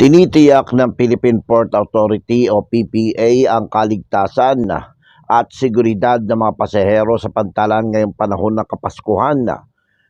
Tinitiyak ng Philippine Port Authority o PPA ang kaligtasan at seguridad ng mga pasahero sa pantalan ngayong panahon ng Kapaskuhan.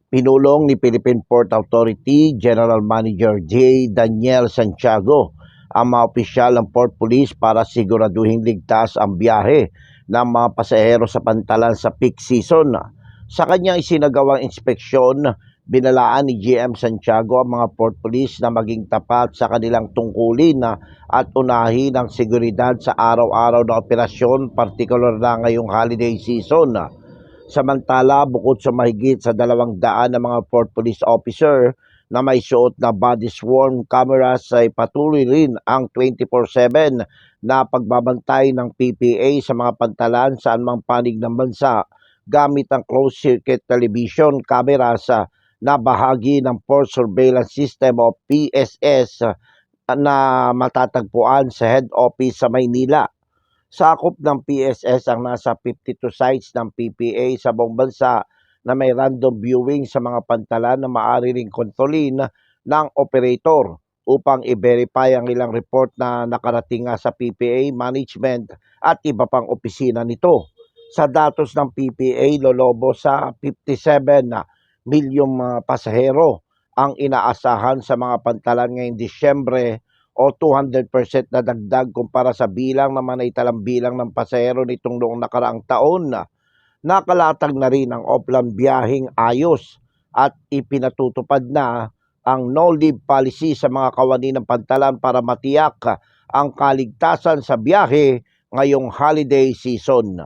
Pinulong ni Philippine Port Authority General Manager J. Daniel Santiago ang mga opisyal ng Port Police para siguraduhin ligtas ang biyahe ng mga pasahero sa pantalan sa peak season. Sa kanyang isinagawang inspeksyon, binalaan ni GM Santiago ang mga port police na maging tapat sa kanilang tungkulin na at unahin ang seguridad sa araw-araw na operasyon, partikular na ngayong holiday season. Samantala, bukod sa mahigit sa dalawang daan ng mga port police officer na may suot na body sworn cameras ay patuloy rin ang 24-7 na pagbabantay ng PPA sa mga pantalan saan mang panig ng bansa gamit ang closed-circuit television cameras ah, na bahagi ng Port Surveillance System o PSS ah, na matatagpuan sa head office sa Maynila. Sakop ng PSS ang nasa 52 sites ng PPA sa buong bansa na may random viewing sa mga pantalan na maaari ring kontrolin ng operator upang i-verify ang ilang report na nakarating nga sa PPA management at iba pang opisina nito. Sa datos ng PPA, lolobo sa 57 na milyong mga pasahero ang inaasahan sa mga pantalan ngayong Disyembre o 200% na dagdag kumpara sa bilang naman ay talang bilang ng pasahero nitong noong nakaraang taon na nakalatag na rin ang Oplan biyahing ayos at ipinatutupad na ang no-leave policy sa mga kawani ng pantalan para matiyak ang kaligtasan sa biyahe ngayong holiday season.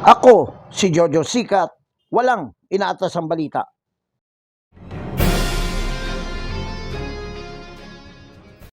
Ako, si Jojo Sikat, walang inaatas ang balita.